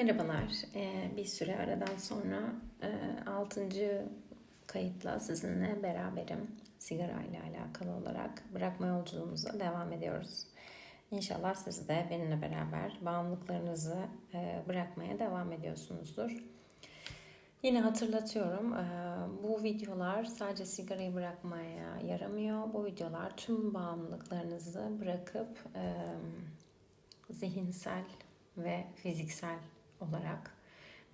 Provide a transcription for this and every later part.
Merhabalar. Ee, bir süre aradan sonra e, 6. kayıtla sizinle beraberim. Sigara ile alakalı olarak bırakma yolculuğumuza devam ediyoruz. İnşallah siz de benimle beraber bağımlılıklarınızı e, bırakmaya devam ediyorsunuzdur. Yine hatırlatıyorum e, bu videolar sadece sigarayı bırakmaya yaramıyor. Bu videolar tüm bağımlılıklarınızı bırakıp e, zihinsel ve fiziksel olarak,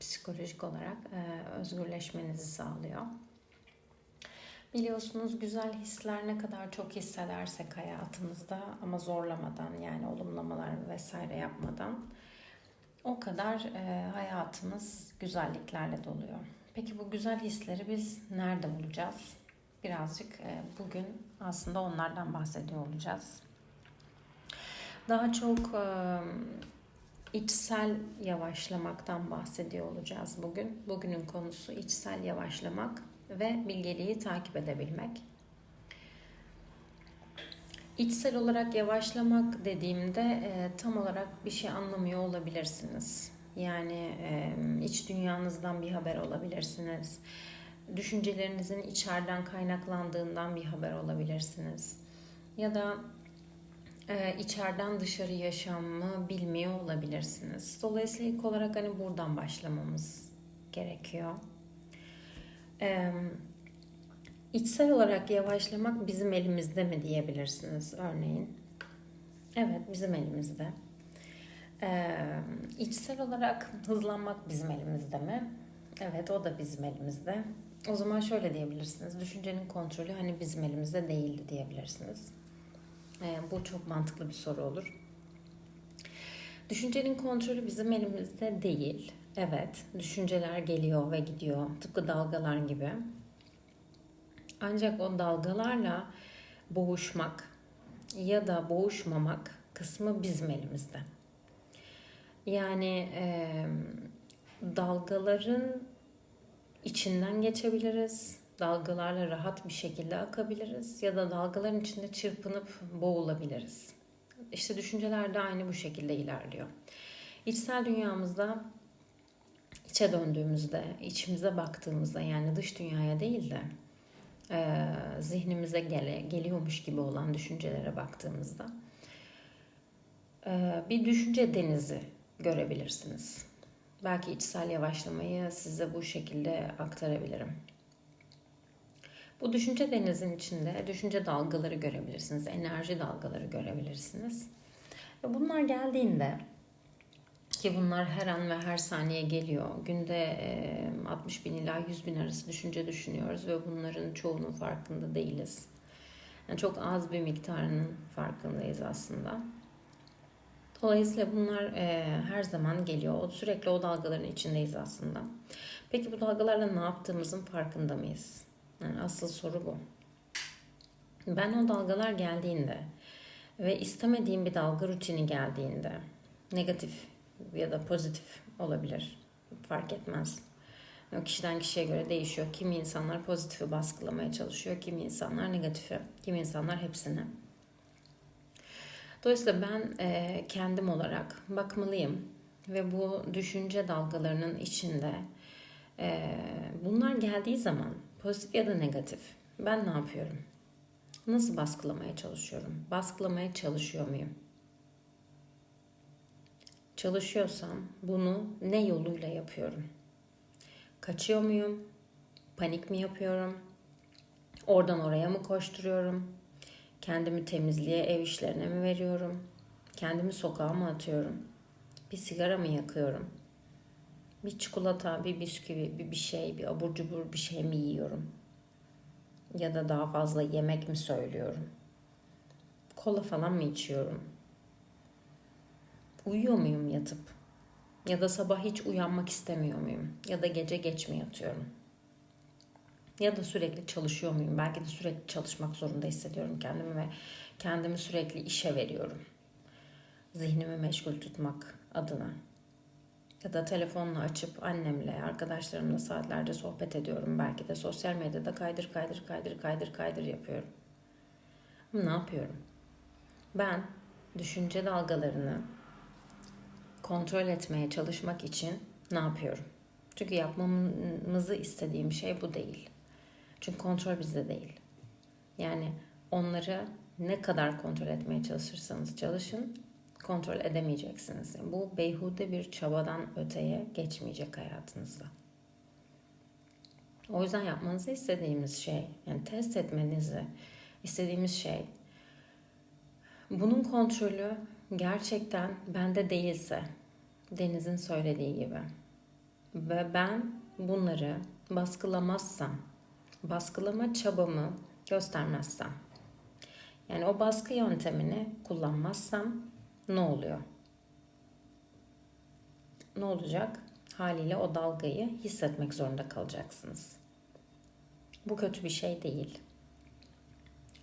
psikolojik olarak e, özgürleşmenizi sağlıyor. Biliyorsunuz güzel hisler ne kadar çok hissedersek hayatımızda ama zorlamadan yani olumlamalar vesaire yapmadan o kadar e, hayatımız güzelliklerle doluyor. Peki bu güzel hisleri biz nerede bulacağız? Birazcık e, bugün aslında onlardan bahsediyor olacağız. Daha çok e, içsel yavaşlamaktan bahsediyor olacağız bugün. Bugünün konusu içsel yavaşlamak ve bilgeliği takip edebilmek. İçsel olarak yavaşlamak dediğimde e, tam olarak bir şey anlamıyor olabilirsiniz. Yani e, iç dünyanızdan bir haber olabilirsiniz. Düşüncelerinizin içeriden kaynaklandığından bir haber olabilirsiniz. Ya da e, içeriden dışarı yaşamı bilmiyor olabilirsiniz. Dolayısıyla ilk olarak hani buradan başlamamız gerekiyor. E, içsel olarak yavaşlamak bizim elimizde mi diyebilirsiniz örneğin. Evet bizim elimizde. E, içsel olarak hızlanmak bizim elimizde mi? Evet o da bizim elimizde. O zaman şöyle diyebilirsiniz. Düşüncenin kontrolü hani bizim elimizde değildi diyebilirsiniz. E, bu çok mantıklı bir soru olur. Düşüncenin kontrolü bizim elimizde değil. Evet, düşünceler geliyor ve gidiyor. Tıpkı dalgalar gibi. Ancak o dalgalarla boğuşmak ya da boğuşmamak kısmı bizim elimizde. Yani e, dalgaların içinden geçebiliriz dalgalarla rahat bir şekilde akabiliriz ya da dalgaların içinde çırpınıp boğulabiliriz. İşte düşünceler de aynı bu şekilde ilerliyor. İçsel dünyamızda içe döndüğümüzde, içimize baktığımızda yani dış dünyaya değil de e, zihnimize gele, geliyormuş gibi olan düşüncelere baktığımızda e, bir düşünce denizi görebilirsiniz. Belki içsel yavaşlamayı size bu şekilde aktarabilirim. Bu düşünce denizin içinde düşünce dalgaları görebilirsiniz, enerji dalgaları görebilirsiniz. Ve bunlar geldiğinde ki bunlar her an ve her saniye geliyor. Günde 60 bin ila 100 bin arası düşünce düşünüyoruz ve bunların çoğunun farkında değiliz. Yani çok az bir miktarının farkındayız aslında. Dolayısıyla bunlar e, her zaman geliyor. Sürekli o dalgaların içindeyiz aslında. Peki bu dalgalarla ne yaptığımızın farkında mıyız? Yani asıl soru bu. Ben o dalgalar geldiğinde ve istemediğim bir dalga rutini geldiğinde negatif ya da pozitif olabilir. Fark etmez. O kişiden kişiye göre değişiyor. Kimi insanlar pozitifi baskılamaya çalışıyor, kimi insanlar negatifi, kimi insanlar hepsini. Dolayısıyla ben e, kendim olarak bakmalıyım ve bu düşünce dalgalarının içinde e, bunlar geldiği zaman Pozitif ya da negatif. Ben ne yapıyorum? Nasıl baskılamaya çalışıyorum? Baskılamaya çalışıyor muyum? Çalışıyorsam bunu ne yoluyla yapıyorum? Kaçıyor muyum? Panik mi yapıyorum? Oradan oraya mı koşturuyorum? Kendimi temizliğe, ev işlerine mi veriyorum? Kendimi sokağa mı atıyorum? Bir sigara mı yakıyorum? Bir çikolata, bir bisküvi, bir bir şey, bir abur cubur bir şey mi yiyorum? Ya da daha fazla yemek mi söylüyorum? Kola falan mı içiyorum? Uyuyor muyum yatıp? Ya da sabah hiç uyanmak istemiyor muyum? Ya da gece geç mi yatıyorum? Ya da sürekli çalışıyor muyum? Belki de sürekli çalışmak zorunda hissediyorum kendimi ve kendimi sürekli işe veriyorum. Zihnimi meşgul tutmak adına. Ya da telefonla açıp annemle, arkadaşlarımla saatlerce sohbet ediyorum. Belki de sosyal medyada kaydır kaydır kaydır kaydır kaydır yapıyorum. Ne yapıyorum? Ben düşünce dalgalarını kontrol etmeye çalışmak için ne yapıyorum? Çünkü yapmamızı istediğim şey bu değil. Çünkü kontrol bizde değil. Yani onları ne kadar kontrol etmeye çalışırsanız çalışın kontrol edemeyeceksiniz. Bu beyhude bir çabadan öteye geçmeyecek hayatınızda. O yüzden yapmanızı istediğimiz şey, yani test etmenizi istediğimiz şey, bunun kontrolü gerçekten bende değilse, Deniz'in söylediği gibi ve ben bunları baskılamazsam, baskılama çabamı göstermezsem, yani o baskı yöntemini kullanmazsam ne oluyor? Ne olacak? Haliyle o dalgayı hissetmek zorunda kalacaksınız. Bu kötü bir şey değil.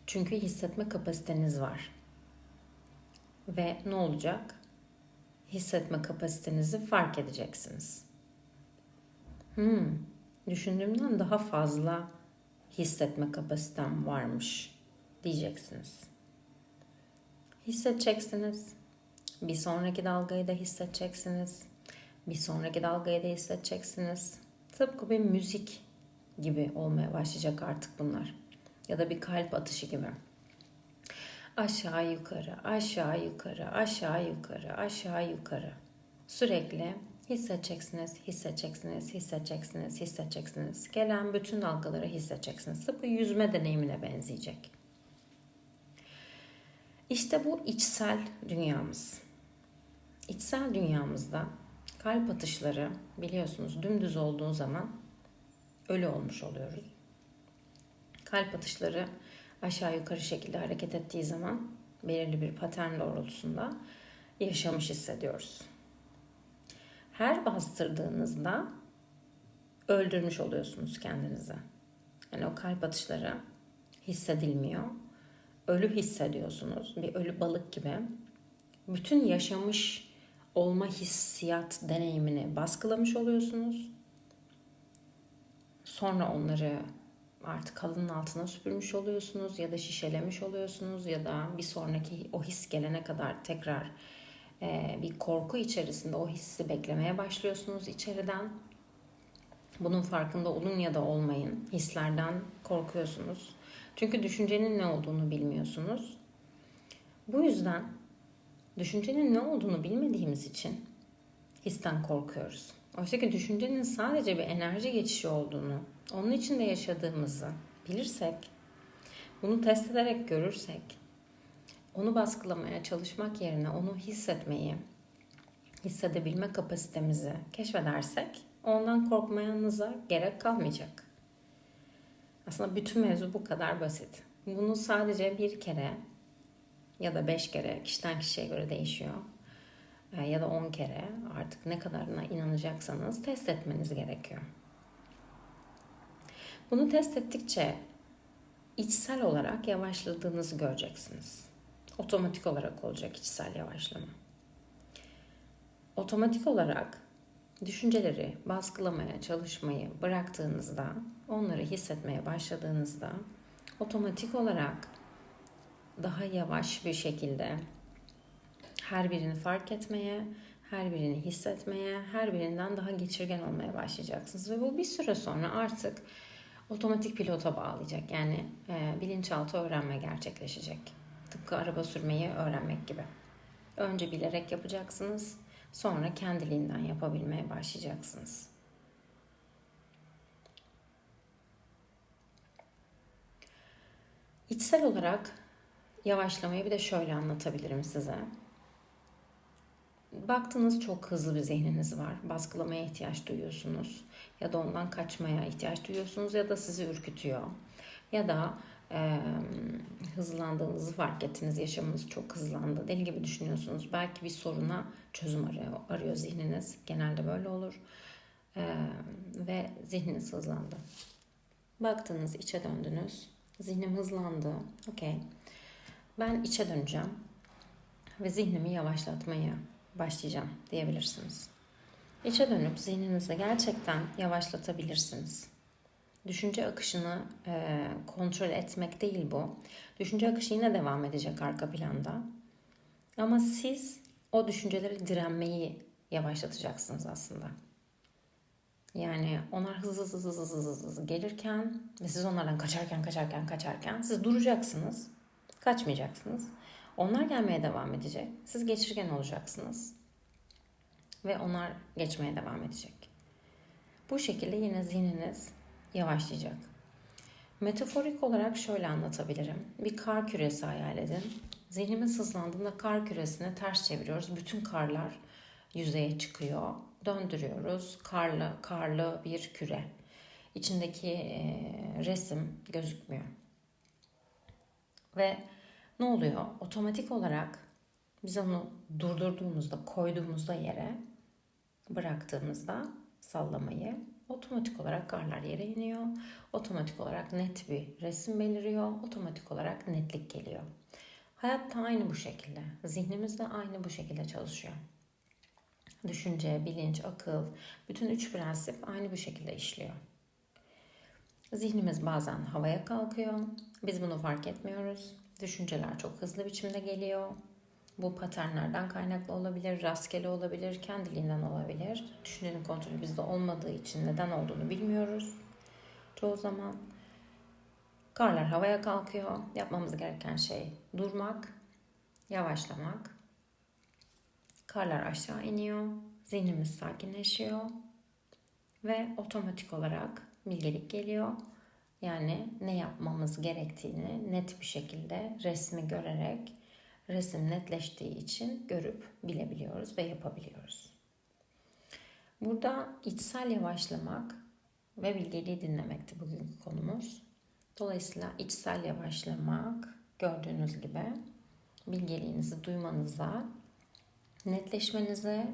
Çünkü hissetme kapasiteniz var. Ve ne olacak? Hissetme kapasitenizi fark edeceksiniz. Hmm, düşündüğümden daha fazla hissetme kapasitem varmış diyeceksiniz. Hissedeceksiniz. Bir sonraki dalgayı da hissedeceksiniz. Bir sonraki dalgayı da hissedeceksiniz. Tıpkı bir müzik gibi olmaya başlayacak artık bunlar. Ya da bir kalp atışı gibi. Aşağı yukarı, aşağı yukarı, aşağı yukarı, aşağı yukarı. Sürekli hissedeceksiniz, hissedeceksiniz, hissedeceksiniz, hissedeceksiniz. Gelen bütün dalgaları hissedeceksiniz. Tıpkı yüzme deneyimine benzeyecek. İşte bu içsel dünyamız. İçsel dünyamızda kalp atışları biliyorsunuz dümdüz olduğu zaman ölü olmuş oluyoruz. Kalp atışları aşağı yukarı şekilde hareket ettiği zaman belirli bir patern doğrultusunda yaşamış hissediyoruz. Her bastırdığınızda öldürmüş oluyorsunuz kendinizi. Yani o kalp atışları hissedilmiyor. Ölü hissediyorsunuz. Bir ölü balık gibi. Bütün yaşamış olma hissiyat deneyimini baskılamış oluyorsunuz. Sonra onları artık halının altına süpürmüş oluyorsunuz ya da şişelemiş oluyorsunuz ya da bir sonraki o his gelene kadar tekrar e, bir korku içerisinde o hissi beklemeye başlıyorsunuz içeriden. Bunun farkında olun ya da olmayın. Hislerden korkuyorsunuz. Çünkü düşüncenin ne olduğunu bilmiyorsunuz. Bu yüzden düşüncenin ne olduğunu bilmediğimiz için histen korkuyoruz. Oysa ki düşüncenin sadece bir enerji geçişi olduğunu, onun içinde yaşadığımızı bilirsek, bunu test ederek görürsek, onu baskılamaya çalışmak yerine onu hissetmeyi, hissedebilme kapasitemizi keşfedersek ondan korkmayanıza gerek kalmayacak. Aslında bütün mevzu bu kadar basit. Bunu sadece bir kere ya da beş kere kişiden kişiye göre değişiyor. E, ya da on kere artık ne kadarına inanacaksanız test etmeniz gerekiyor. Bunu test ettikçe içsel olarak yavaşladığınızı göreceksiniz. Otomatik olarak olacak içsel yavaşlama. Otomatik olarak düşünceleri baskılamaya çalışmayı bıraktığınızda, onları hissetmeye başladığınızda otomatik olarak daha yavaş bir şekilde her birini fark etmeye, her birini hissetmeye, her birinden daha geçirgen olmaya başlayacaksınız. Ve bu bir süre sonra artık otomatik pilota bağlayacak. Yani e, bilinçaltı öğrenme gerçekleşecek. Tıpkı araba sürmeyi öğrenmek gibi. Önce bilerek yapacaksınız, sonra kendiliğinden yapabilmeye başlayacaksınız. İçsel olarak yavaşlamayı bir de şöyle anlatabilirim size. Baktınız çok hızlı bir zihniniz var. Baskılamaya ihtiyaç duyuyorsunuz. Ya da ondan kaçmaya ihtiyaç duyuyorsunuz ya da sizi ürkütüyor. Ya da e, hızlandığınızı fark ettiniz. Yaşamınız çok hızlandı. Deli gibi düşünüyorsunuz. Belki bir soruna çözüm arıyor, arıyor zihniniz. Genelde böyle olur. E, ve zihniniz hızlandı. Baktınız, içe döndünüz. Zihnim hızlandı. Okey. Ben içe döneceğim. Ve zihnimi yavaşlatmaya başlayacağım diyebilirsiniz. İçe dönüp zihninizi gerçekten yavaşlatabilirsiniz. Düşünce akışını e, kontrol etmek değil bu. Düşünce akışı yine devam edecek arka planda. Ama siz o düşüncelere direnmeyi yavaşlatacaksınız aslında. Yani onlar hızlı hızlı hızlı hızlı hızlı, gelirken ve siz onlardan kaçarken kaçarken kaçarken siz duracaksınız. Kaçmayacaksınız. Onlar gelmeye devam edecek. Siz geçirgen olacaksınız. Ve onlar geçmeye devam edecek. Bu şekilde yine zihniniz yavaşlayacak. Metaforik olarak şöyle anlatabilirim. Bir kar küresi hayal edin. Zihnimiz hızlandığında kar küresini ters çeviriyoruz. Bütün karlar yüzeye çıkıyor. Döndürüyoruz. Karlı, karlı bir küre. İçindeki e, resim gözükmüyor. Ve ne oluyor? Otomatik olarak biz onu durdurduğumuzda, koyduğumuzda yere bıraktığımızda sallamayı otomatik olarak karlar yere iniyor. Otomatik olarak net bir resim beliriyor. Otomatik olarak netlik geliyor. Hayat da aynı bu şekilde. Zihnimiz de aynı bu şekilde çalışıyor. Düşünce, bilinç, akıl, bütün üç prensip aynı bu şekilde işliyor. Zihnimiz bazen havaya kalkıyor. Biz bunu fark etmiyoruz. Düşünceler çok hızlı biçimde geliyor. Bu paternlerden kaynaklı olabilir, rastgele olabilir, kendiliğinden olabilir. Düşüncenin kontrolü bizde olmadığı için neden olduğunu bilmiyoruz. Çoğu zaman karlar havaya kalkıyor. Yapmamız gereken şey durmak, yavaşlamak. Karlar aşağı iniyor, zihnimiz sakinleşiyor ve otomatik olarak bilgelik geliyor. Yani ne yapmamız gerektiğini net bir şekilde resmi görerek resim netleştiği için görüp bilebiliyoruz ve yapabiliyoruz. Burada içsel yavaşlamak ve bilgeliği dinlemekti bugünkü konumuz. Dolayısıyla içsel yavaşlamak gördüğünüz gibi bilgeliğinizi duymanıza, netleşmenize,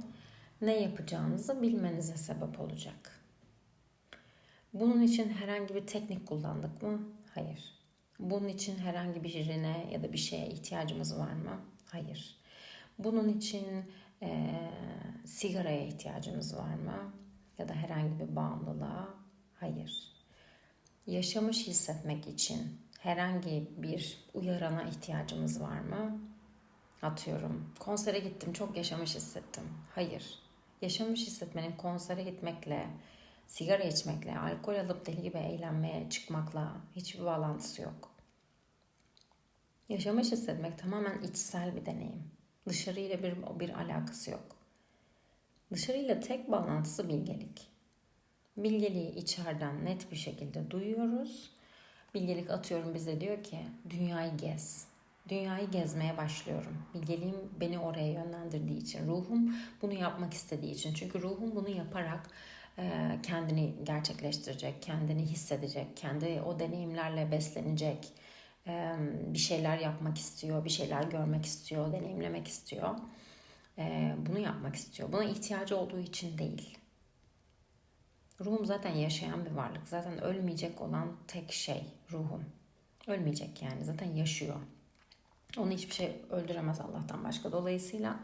ne yapacağınızı bilmenize sebep olacak. Bunun için herhangi bir teknik kullandık mı? Hayır. Bunun için herhangi bir birine ya da bir şeye ihtiyacımız var mı? Hayır. Bunun için e, sigaraya ihtiyacımız var mı? Ya da herhangi bir bağımlılığa? Hayır. Yaşamış hissetmek için herhangi bir uyarana ihtiyacımız var mı? Atıyorum. Konsere gittim, çok yaşamış hissettim. Hayır. Yaşamış hissetmenin konsere gitmekle, sigara içmekle, alkol alıp deli gibi eğlenmeye çıkmakla hiçbir bağlantısı yok. Yaşamış hissetmek tamamen içsel bir deneyim. Dışarıyla bir, bir alakası yok. Dışarıyla tek bağlantısı bilgelik. Bilgeliği içeriden net bir şekilde duyuyoruz. Bilgelik atıyorum bize diyor ki dünyayı gez. Dünyayı gezmeye başlıyorum. Bilgeliğim beni oraya yönlendirdiği için, ruhum bunu yapmak istediği için. Çünkü ruhum bunu yaparak kendini gerçekleştirecek, kendini hissedecek, kendi o deneyimlerle beslenecek, bir şeyler yapmak istiyor, bir şeyler görmek istiyor, deneyimlemek istiyor. Bunu yapmak istiyor. Buna ihtiyacı olduğu için değil. Ruhum zaten yaşayan bir varlık. Zaten ölmeyecek olan tek şey ruhum. Ölmeyecek yani zaten yaşıyor. Onu hiçbir şey öldüremez Allah'tan başka. Dolayısıyla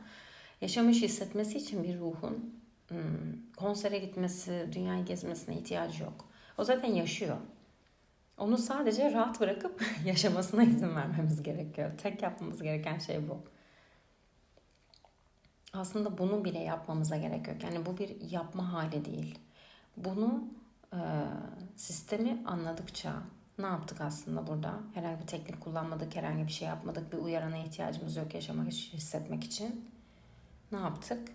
yaşamış hissetmesi için bir ruhun konsere gitmesi, dünyayı gezmesine ihtiyacı yok. O zaten yaşıyor. Onu sadece rahat bırakıp yaşamasına izin vermemiz gerekiyor. Tek yapmamız gereken şey bu. Aslında bunu bile yapmamıza gerek yok. Yani bu bir yapma hali değil. Bunu e, sistemi anladıkça ne yaptık aslında burada? Herhangi bir teknik kullanmadık, herhangi bir şey yapmadık, bir uyarana ihtiyacımız yok yaşamak, hissetmek için. Ne yaptık?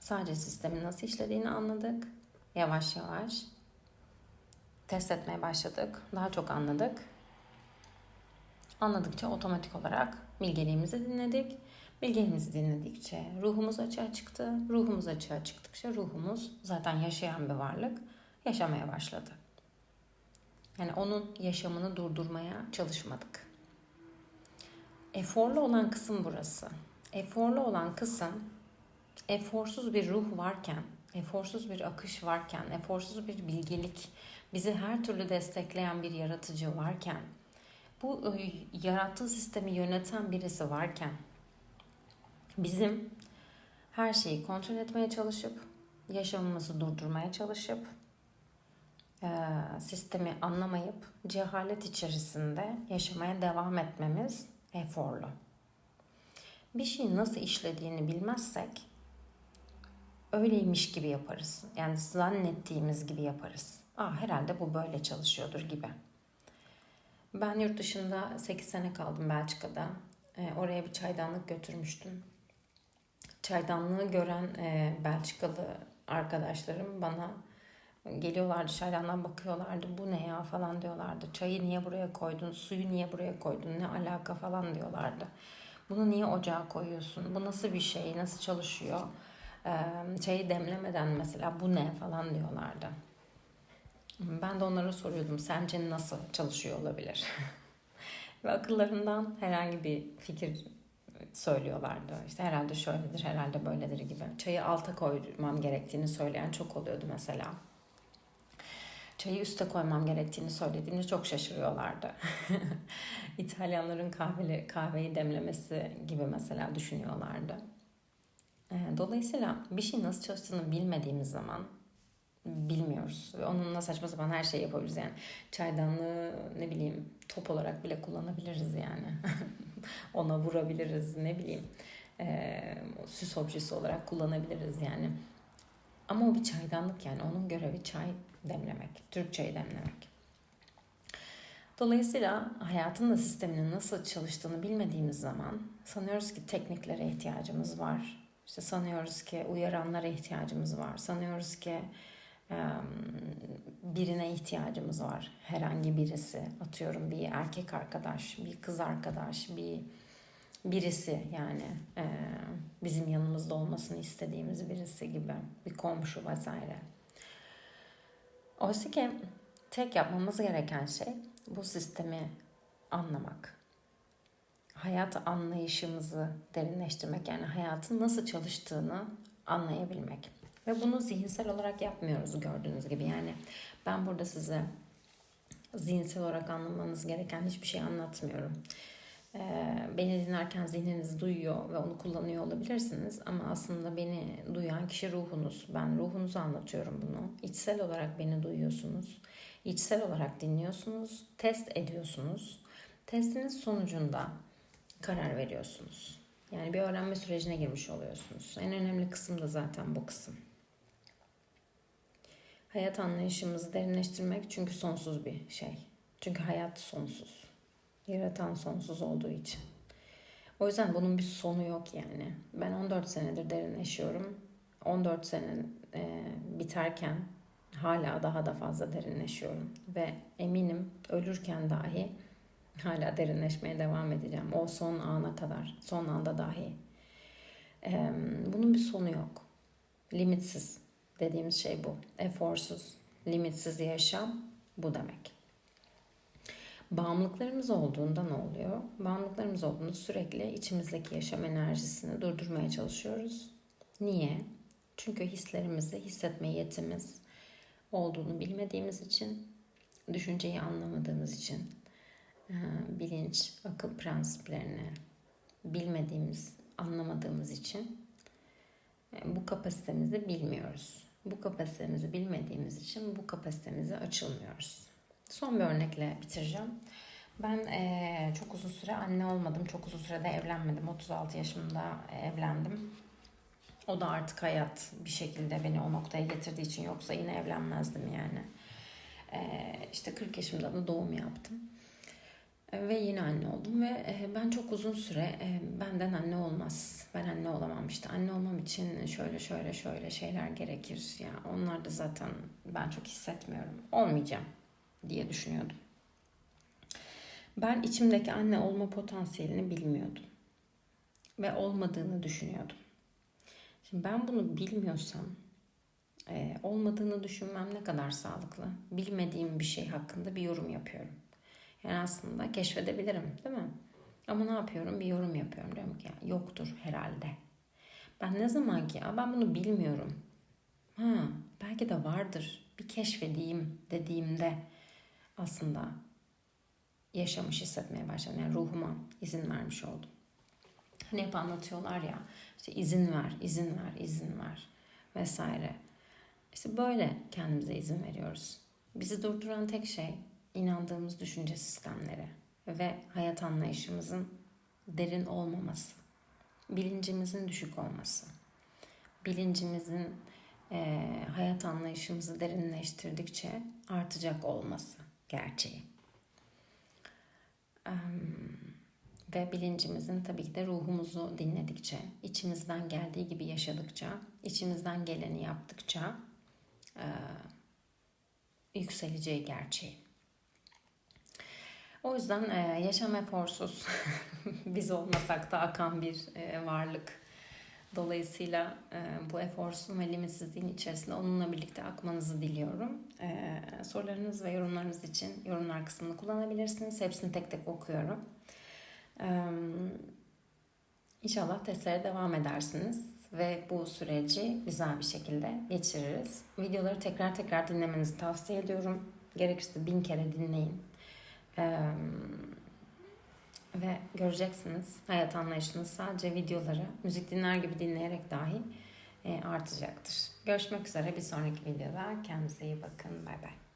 Sadece sistemin nasıl işlediğini anladık. Yavaş yavaş test etmeye başladık. Daha çok anladık. Anladıkça otomatik olarak bilgeliğimizi dinledik. Bilgeliğimizi dinledikçe ruhumuz açığa çıktı. Ruhumuz açığa çıktıkça ruhumuz zaten yaşayan bir varlık yaşamaya başladı. Yani onun yaşamını durdurmaya çalışmadık. Eforlu olan kısım burası. Eforlu olan kısım eforsuz bir ruh varken, eforsuz bir akış varken, eforsuz bir bilgelik, bizi her türlü destekleyen bir yaratıcı varken, bu ıı, yarattığı sistemi yöneten birisi varken bizim her şeyi kontrol etmeye çalışıp yaşamımızı durdurmaya çalışıp sistemi anlamayıp cehalet içerisinde yaşamaya devam etmemiz eforlu. Bir şeyin nasıl işlediğini bilmezsek öyleymiş gibi yaparız. Yani zannettiğimiz gibi yaparız. Aa herhalde bu böyle çalışıyordur gibi. Ben yurt dışında 8 sene kaldım Belçika'da. E, oraya bir çaydanlık götürmüştüm. Çaydanlığı gören e, Belçikalı arkadaşlarım bana geliyorlardı çaydandan bakıyorlardı bu ne ya falan diyorlardı. Çayı niye buraya koydun, suyu niye buraya koydun, ne alaka falan diyorlardı. Bunu niye ocağa koyuyorsun, bu nasıl bir şey, nasıl çalışıyor? Çayı demlemeden mesela bu ne falan diyorlardı. Ben de onlara soruyordum sence nasıl çalışıyor olabilir? Ve akıllarından herhangi bir fikir söylüyorlardı. İşte herhalde şöyledir, herhalde böyledir gibi. Çayı alta koymam gerektiğini söyleyen çok oluyordu mesela. Çayı üste koymam gerektiğini söylediğimde çok şaşırıyorlardı. İtalyanların kahveli, kahveyi demlemesi gibi mesela düşünüyorlardı. Dolayısıyla bir şey nasıl çalıştığını bilmediğimiz zaman bilmiyoruz. Ve onunla saçma sapan her şeyi yapabiliriz yani. Çaydanlığı ne bileyim top olarak bile kullanabiliriz yani. Ona vurabiliriz ne bileyim. E, süs objesi olarak kullanabiliriz yani. Ama o bir çaydanlık yani. Onun görevi çay demlemek. Türk çayı demlemek. Dolayısıyla hayatın da sisteminin nasıl çalıştığını bilmediğimiz zaman sanıyoruz ki tekniklere ihtiyacımız var. İşte sanıyoruz ki uyaranlara ihtiyacımız var. Sanıyoruz ki birine ihtiyacımız var. Herhangi birisi atıyorum bir erkek arkadaş, bir kız arkadaş, bir birisi yani bizim yanımızda olmasını istediğimiz birisi gibi bir komşu vesaire. Oysa ki tek yapmamız gereken şey bu sistemi anlamak. Hayat anlayışımızı derinleştirmek yani hayatın nasıl çalıştığını anlayabilmek. Ve bunu zihinsel olarak yapmıyoruz gördüğünüz gibi. Yani ben burada size zihinsel olarak anlamanız gereken hiçbir şey anlatmıyorum. Ee, beni dinlerken zihniniz duyuyor ve onu kullanıyor olabilirsiniz ama aslında beni duyan kişi ruhunuz. Ben ruhunuzu anlatıyorum bunu. İçsel olarak beni duyuyorsunuz. İçsel olarak dinliyorsunuz, test ediyorsunuz. Testiniz sonucunda karar veriyorsunuz. Yani bir öğrenme sürecine girmiş oluyorsunuz. En önemli kısım da zaten bu kısım. Hayat anlayışımızı derinleştirmek çünkü sonsuz bir şey. Çünkü hayat sonsuz. Yaratan sonsuz olduğu için. O yüzden bunun bir sonu yok yani. Ben 14 senedir derinleşiyorum. 14 sene e, biterken hala daha da fazla derinleşiyorum. Ve eminim ölürken dahi hala derinleşmeye devam edeceğim. O son ana kadar, son anda dahi. E, bunun bir sonu yok. Limitsiz dediğimiz şey bu. Eforsuz, limitsiz yaşam bu demek. Bağımlılıklarımız olduğunda ne oluyor? Bağımlılıklarımız olduğunda sürekli içimizdeki yaşam enerjisini durdurmaya çalışıyoruz. Niye? Çünkü hislerimizi hissetme yetimiz olduğunu bilmediğimiz için, düşünceyi anlamadığımız için, bilinç, akıl prensiplerini bilmediğimiz, anlamadığımız için e, bu kapasitemizi bilmiyoruz. Bu kapasitemizi bilmediğimiz için bu kapasitemizi açılmıyoruz. Son bir örnekle bitireceğim. Ben e, çok uzun süre anne olmadım. Çok uzun sürede evlenmedim. 36 yaşımda evlendim. O da artık hayat bir şekilde beni o noktaya getirdiği için yoksa yine evlenmezdim yani. E, işte 40 yaşımda da doğum yaptım. Ve yine anne oldum ve e, ben çok uzun süre e, benden anne olmaz. Ben anne olamam işte. Anne olmam için şöyle şöyle şöyle şeyler gerekir. Yani onlar da zaten ben çok hissetmiyorum. Olmayacağım diye düşünüyordum. Ben içimdeki anne olma potansiyelini bilmiyordum. Ve olmadığını düşünüyordum. Şimdi ben bunu bilmiyorsam e, olmadığını düşünmem ne kadar sağlıklı? Bilmediğim bir şey hakkında bir yorum yapıyorum. Yani aslında keşfedebilirim değil mi? Ama ne yapıyorum? Bir yorum yapıyorum. Diyorum ki yoktur herhalde. Ben ne zaman ki ben bunu bilmiyorum. Ha, belki de vardır. Bir keşfedeyim dediğimde aslında yaşamış hissetmeye başladım. Yani ruhuma izin vermiş oldum. Hani hep anlatıyorlar ya işte izin ver, izin ver, izin ver vesaire. İşte böyle kendimize izin veriyoruz. Bizi durduran tek şey inandığımız düşünce sistemleri ve hayat anlayışımızın derin olmaması, bilincimizin düşük olması. bilincimizin e, hayat anlayışımızı derinleştirdikçe artacak olması gerçeği. Em, ve bilincimizin tabii ki de ruhumuzu dinledikçe, içimizden geldiği gibi yaşadıkça, içimizden geleni yaptıkça e, yükseleceği gerçeği. O yüzden e, yaşam eforsuz, biz olmasak da akan bir e, varlık. Dolayısıyla e, bu eforsun ve limitsizliğin içerisinde onunla birlikte akmanızı diliyorum. E, sorularınız ve yorumlarınız için yorumlar kısmını kullanabilirsiniz. Hepsini tek tek okuyorum. E, İnşallah testlere devam edersiniz ve bu süreci güzel bir şekilde geçiririz. Videoları tekrar tekrar dinlemenizi tavsiye ediyorum. Gerekirse bin kere dinleyin. Ve göreceksiniz hayat anlayışınız sadece videoları müzik dinler gibi dinleyerek dahi artacaktır. Görüşmek üzere bir sonraki videoda. Kendinize iyi bakın. Bay bay.